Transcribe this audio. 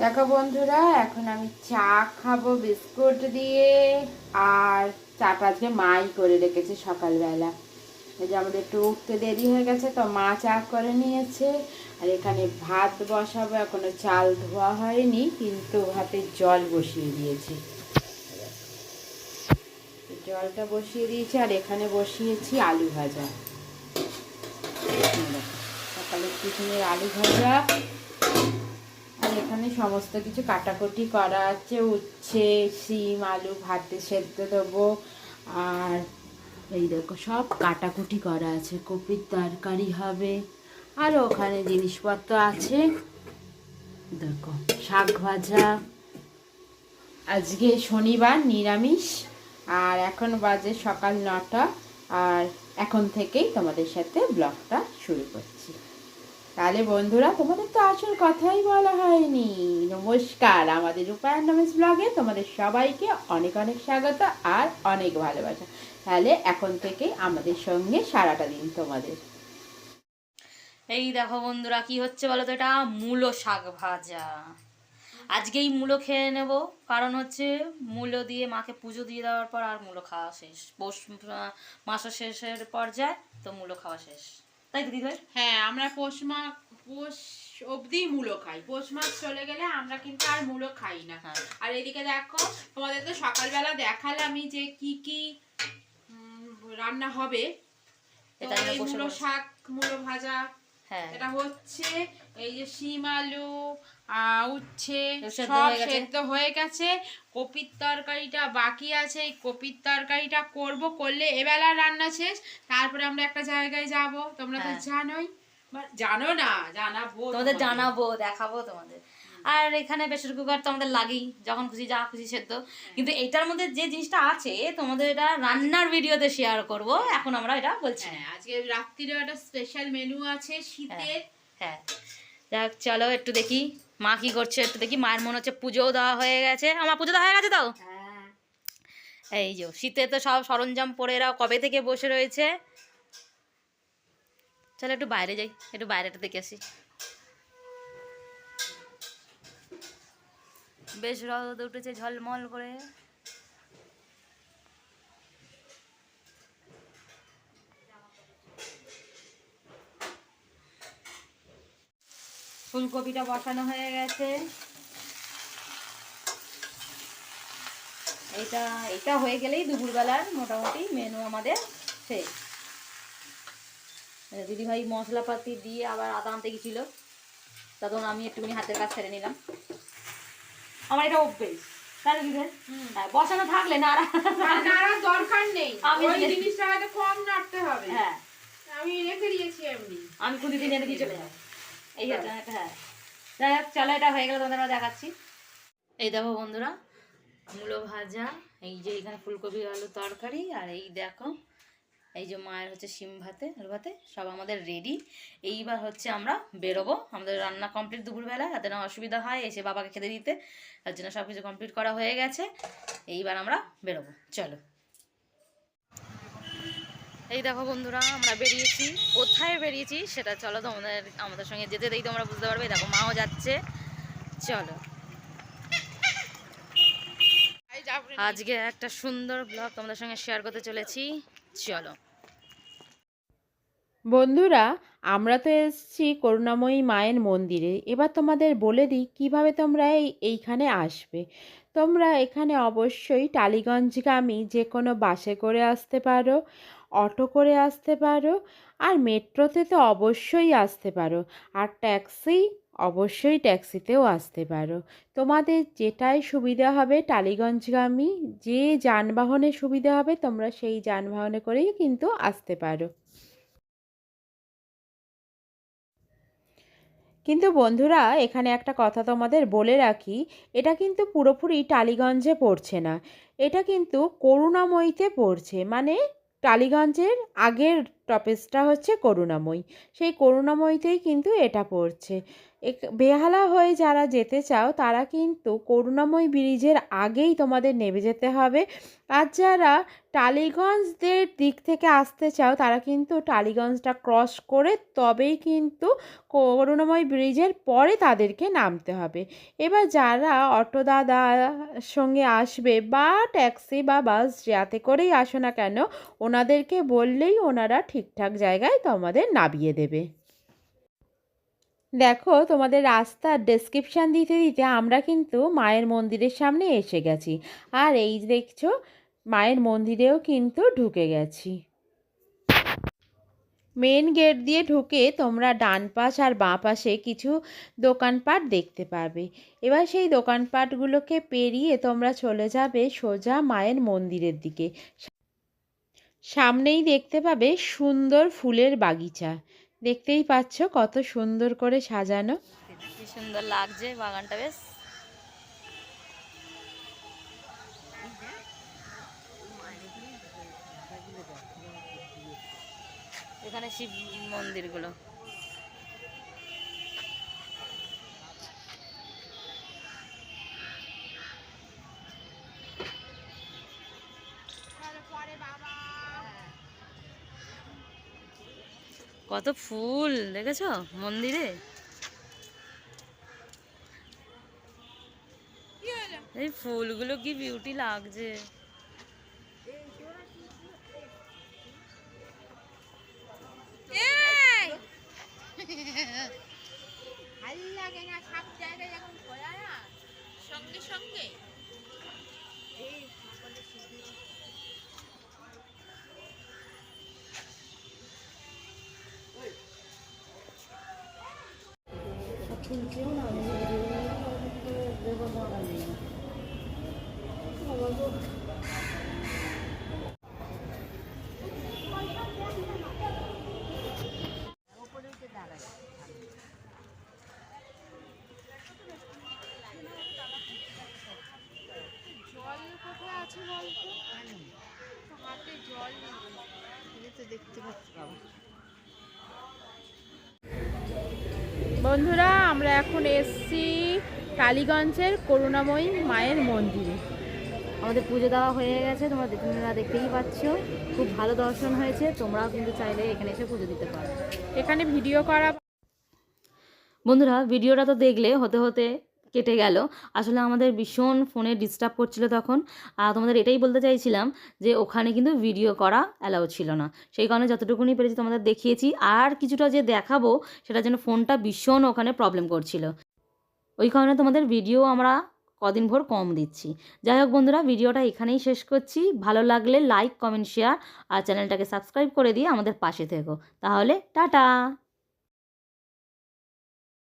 দেখো বন্ধুরা, এখন আমি চা খাব, বিস্কুট দিয়ে, আর চাটা আজকে মাই করে রেখেছে সকালবেলা। যে আমাদের একটু উঠতে দেরি হয়ে গেছে, তো মা চা করে নিয়েছে। আর এখানে ভাত বসাবো, এখনও চাল ধোয়া হয়নি, কিন্তু ভাতে জল বসিয়ে দিয়েছি। জলটা বসিয়ে দিয়েছি, আর এখানে বসিয়েছি আলু ভাজা। সকালের টিফিনের আলু ভাজা। এখানে সমস্ত কিছু কাটাকুটি করা আছে। উচ্ছে, শিম, আলু ভাতে সেদ্ধ দেবো। আর এই দেখো, সব কাটাকুটি করা আছে। কপির তরকারি হবে। আর ওখানে জিনিসপত্র আছে। দেখো, শাক ভাজা। আজকে শনিবার, নিরামিষ। আর এখন বাজে সকাল নটা। আর এখন থেকেই তোমাদের সাথে ব্লগটা শুরু করছি। তাহলে বন্ধুরা, তোমাদের তো আসল কথাই বলা হয়নি। নমস্কার, আমাদের রূপায়ণ নমেশ ব্লগে তোমাদের সবাইকে অনেক অনেক স্বাগত আর অনেক ভালোবাসা। তাহলে এখন থেকে আমাদের সঙ্গে সারাটা দিন তোমাদের। এই দেখো বন্ধুরা, কি হচ্ছে বলো তো এটা? মূলো শাক ভাজা। আজকেই মূলো খেয়ে নেব, কারণ হচ্ছে মূলো দিয়ে মাকে পুজো দিয়ে দেওয়ার পর আর মূলো খাওয়া শেষ। পৌষ মাসও শেষের পর্যায়ে তো মূলো খাওয়া শেষ। তাই তো দিদি? হ্যাঁ আমরা পৌষ মাস পৌষ অবধি মূলো খাই। পৌষ মাস চলে গেলে আমরা কিন্তু আর মূলো খাই না। হ্যাঁ। আর এদিকে দেখো তোমাদের তো সকালবেলা দেখালে আমি যে কি কি রান্না হবে। মূলো শাক মূলো ভাজা এটা হচ্ছে এই যে শিম আলু উচ্ছে সব সেদ্ধ হয়ে গেছে। কপির তরকারিটা বাকি আছে এই কপির তরকারিটা করব করলে এবেলা রান্না শেষ তারপরে আমরা একটা জায়গায় যাব। তোমরা তো হ্যাঁ। জানোই। জানো না জানাব তোমাদের। জানাব দেখাবো তোমাদের। আর এখানে প্রেশার কুকার তো আমাদের লাগেই যখন খুশি যা খুশি সেদ্ধ। কিন্তু এটার মধ্যে যে জিনিসটা আছে তোমাদের এটা রান্নার ভিডিওতে শেয়ার করব। এখন আমরা এটা বলছি। হ্যাঁ আজকে রাত্রিরে একটা স্পেশাল মেনু আছে শীতের হ্যাঁ যাক চলো একটু দেখি মা কি করছে একটু দেখি। মায়ের মনে হচ্ছে পুজোও দেওয়া হয়ে গেছে। আমার পুজো দেওয়া হয়ে গেছে তো? হ্যাঁ। এই যে শীতে তো সব সরঞ্জাম পরে এরা কবে থেকে বসে রয়েছে? চলো একটু বাইরে যাই একটু বাইরেটা দেখে আসি। বেশ রদ উঠেছে ঝলমল করে। ফুলকপিটা বসানো হয়ে গেছে। এটা এটা হয়ে গেলেই দুপুরবেলার মোটামুটি মেনু আমাদের শেষ। দিদি ভাই মশলাপাতি দিয়ে আবার আদা আনতে গেছিল। তখন আমি একটুখানি হাতের কাজ ছেড়ে নিলাম। আমার এটা অভ্যেস। তাই দিদি হ্যাঁ, বসানো থাকলে না আর- আর নাড়ার দরকার নেই। আমি জিনিসটা হয়তো কম নাড়তে হবে। হ্যাঁ। আমি রেখে দিয়েছি এমনি। আমি খুদি দিন এনে দিয়ে চলে যাই। এই হ্যাঁ। যাই হোক চলো এটা হয়ে গেলে তোমাদের দেখাচ্ছি। এই দেখো বন্ধুরা মূলো ভাজা এই যে এখানে ফুলকপি আলু তরকারি আর এই দেখো এই যে মায়ের হচ্ছে শিম ভাতে, আলু ভাতে, সব আমাদের রেডি এইবার হচ্ছে আমরা বেরোবো। আমাদের রান্না কমপ্লিট দুপুরবেলা যাতে না অসুবিধা হয়, এসে বাবাকে খেতে দিতে। তার জন্য সব কিছু কমপ্লিট করা হয়ে গেছে। এইবার আমরা বেরোবো। চলো। এই দেখো বন্ধুরা, আমরা বেরিয়েছি। কোথায় বেরিয়েছি সেটা চলো তোমাদের, আমাদের সঙ্গে যেতে দেই, তোমরা বুঝতে পারবে। দেখো, মাও যাচ্ছে। চলো। আজকে একটা সুন্দর ব্লগ তোমাদের সঙ্গে শেয়ার করতে চলেছি। চলো। বন্ধুরা, আমরা তো এসেছি করুণাময়ী মায়ের মন্দিরে। এবার তোমাদের বলে দিই, কীভাবে তোমরা এই, এইখানে আসবে? তোমরা এখানে অবশ্যই টালিগঞ্জগামী যে কোনো বাসে করে আসতে পারো, অটো করে আসতে পারো, আর মেট্রোতে তো অবশ্যই আসতে পারো, আর ট্যাক্সি অবশ্যই ট্যাক্সিতেও আসতে পারো। তোমাদের যেটাই সুবিধা হবে টালিগঞ্জগামী, যে যানবাহনে সুবিধা হবে, তোমরা সেই যানবাহনে করেই কিন্তু আসতে পারো। কিন্তু বন্ধুরা, এখানে একটা কথা তোমাদের বলে রাখি, এটা কিন্তু পুরোপুরি টালিগঞ্জে পড়ছে না। এটা কিন্তু করুণাময়ীতে পড়ছে। মানে টালিগঞ্জের আগের টপেজটা হচ্ছে করুণাময়ী। সেই করুণাময়ীতেই কিন্তু এটা পড়ছে। বেহালা হয়ে যারা যেতে চাও, তারা কিন্তু করুণাময়ী ব্রিজের আগেই তোমাদের নেমে যেতে হবে। আর যারা টালিগঞ্জদের দিক থেকে আসতে চাও, তারা কিন্তু টালিগঞ্জটা ক্রস করে তবেই কিন্তু করুণাময়ী ব্রিজের পরে তাদেরকে নামতে হবে। এবার যারা অটো দাদার সঙ্গে আসবে বা ট্যাক্সি বা বাস যাতে করেই আসো না কেন, ওনাদেরকে বললেই ওনারা ঠিকঠাক জায়গায় তোমাদের নামিয়ে দেবে। দেখো, তোমাদের রাস্তার ডেসক্রিপশান দিতে দিতে আমরা কিন্তু মায়ের মন্দিরের সামনে এসে গেছি। আর এই দেখছ, মায়ের মন্দিরেও কিন্তু ঢুকে গেছি। মেন গেট দিয়ে ঢুকে তোমরা ডান পাশ আর বাঁ পাশে কিছু দোকানপাট দেখতে পাবে এবার সেই দোকানপাটগুলোকে পেরিয়ে তোমরা চলে যাবে সোজা মায়ের মন্দিরের দিকে। সামনেই দেখতে পাবে সুন্দর ফুলের বাগিচা। দেখতেই পাচ্ছ কত সুন্দর করে সাজানো। কি সুন্দর লাগছে বাগানটা বেশ। এখানে শিব মন্দিরগুলো। কত ফুল দেখেছ? মন্দিরে? এই ফুলগুলো কি বিউটি লাগছে। সঙ্গে সঙ্গে। জল কোথায় আছে বলতো? হাতে জল নেই। তো দেখতে পাচ্ছি বাবা। বন্ধুরা আমরা এখন এসছি কালীগঞ্জের করুণাময়ী মায়ের মন্দিরে। আমাদের পুজো দেওয়া হয়ে গেছে তোমরা তোমরা দেখতেই পাচ্ছ। খুব ভালো দর্শন হয়েছে তোমরাও কিন্তু চাইলে এখানে এসে পুজো দিতে পারো। এখানে ভিডিও করা বন্ধুরা ভিডিওটা তো দেখলে হতে হতে কেটে গেল। আসলে আমাদের ভীষণ ফোনে ডিস্টার্ব করছিল তখন। আর তোমাদের এটাই বলতে চাইছিলাম যে, ওখানে কিন্তু ভিডিও করা অ্যালাউ ছিল না। সেই কারণে যতটুকুনি পেরেছি তোমাদের দেখিয়েছি। আর কিছুটা যে দেখাবো, সেটার জন্য ফোনটা ভীষণ ওখানে প্রবলেম করছিল। ওই কারণে তোমাদের ভিডিও আমরা কদিন ভোর কম দিচ্ছি। যাই হোক বন্ধুরা ভিডিওটা এখানেই শেষ করছি। ভালো লাগলে লাইক কমেন্ট শেয়ার আর চ্যানেলটাকে সাবস্ক্রাইব করে দিয়ে আমাদের পাশে থেকো। তাহলে টাটা!